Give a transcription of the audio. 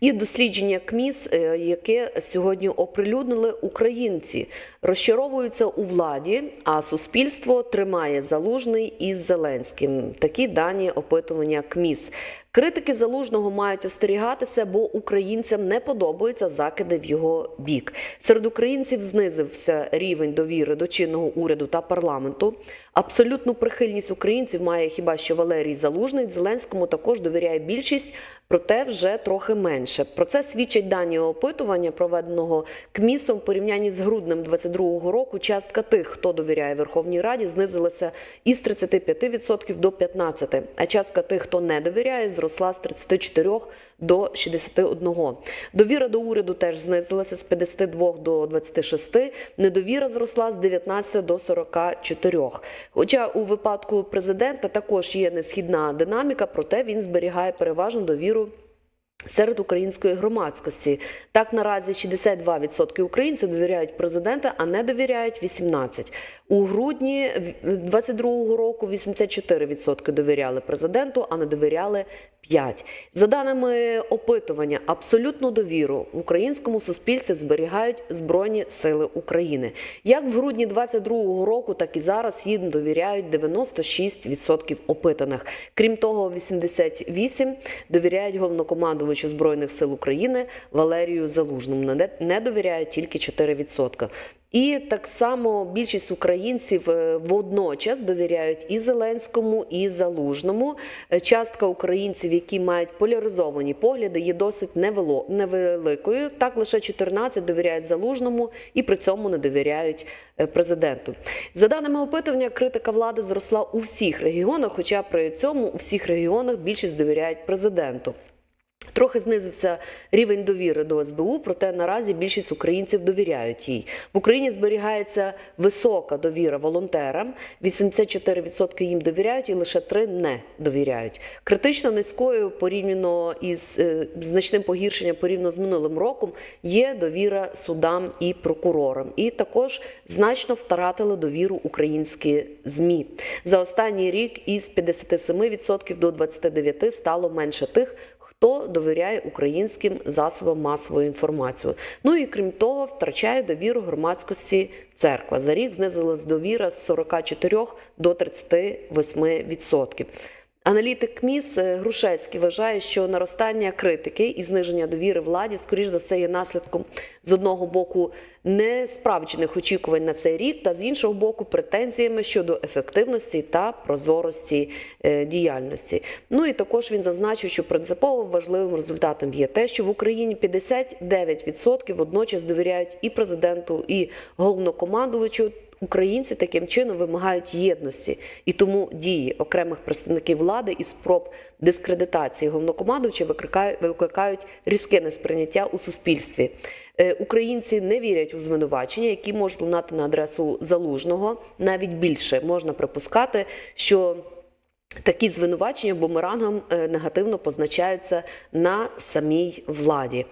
І дослідження КМІС, е, яке сьогодні оприлюднили українці, розчаровуються у владі, а суспільство тримає залужний із Зеленським. Такі дані опитування КМІС. Критики залужного мають остерігатися, бо українцям не подобаються закиди в його бік. Серед українців знизився рівень довіри до чинного уряду та парламенту. Абсолютну прихильність українців має хіба що Валерій Залужний. Зеленському також довіряє більшість, проте вже трохи менше. Про це свідчать дані опитування, проведеного КМІСом в порівнянні з груднем 22-го року. Частка тих, хто довіряє Верховній Раді, знизилася із 35% до 15%, а частка тих, хто не довіряє, зросла з 34 до 61. Довіра до уряду теж знизилася з 52 до 26, недовіра зросла з 19 до 44. Хоча у випадку президента також є несхідна динаміка, проте він зберігає переважну довіру. Серед української громадськості так наразі 62% українців довіряють президента, а не довіряють 18%. У грудні 22-го року 84% довіряли президенту, а не довіряли 5%. За даними опитування, абсолютну довіру в українському суспільстві зберігають Збройні Сили України. Як в грудні 22-го року, так і зараз їм довіряють 96% опитаних. Крім того, 88% довіряють головнокомандувачу Збройних сил України Валерію Залужному. Не довіряють тільки 4%. І так само більшість українців е, водночас довіряють і Зеленському, і Залужному. Е, Частка українців, які мають поляризовані погляди, є досить невеликою. Так лише 14 довіряють Залужному і при цьому не довіряють е, президенту. За даними опитування, критика влади зросла у всіх регіонах, хоча при цьому у всіх регіонах більшість довіряють президенту. Трохи знизився рівень довіри до СБУ, проте наразі більшість українців довіряють їй. В Україні зберігається висока довіра волонтерам. 84% їм довіряють, і лише 3% не довіряють. Критично низькою порівняно із е, значним погіршенням порівняно з минулим роком є довіра судам і прокурорам. І також значно втратили довіру українські змі. За останній рік із 57% до 29% стало менше тих, хто довіряє українським засобам масової інформації. Ну і крім того, втрачає довіру громадськості церква. За рік знизилась довіра з 44 до 38%. Аналітик МІС е, Грушецький вважає, що наростання критики і зниження довіри владі, скоріш за все, є наслідком з одного боку несправджених очікувань на цей рік, та з іншого боку, претензіями щодо ефективності та прозорості е, діяльності. Ну і також він зазначив, що принципово важливим результатом є те, що в Україні 59% водночас довіряють і президенту, і головнокомандувачу. Українці таким чином вимагають єдності, і тому дії окремих представників влади і спроб дискредитації головнокомандувача викликають, різке несприйняття у суспільстві. Е, Українці не вірять у звинувачення, які можуть лунати на адресу залужного. Навіть більше можна припускати, що Такі звинувачення бумерангом е, негативно позначаються на самій владі.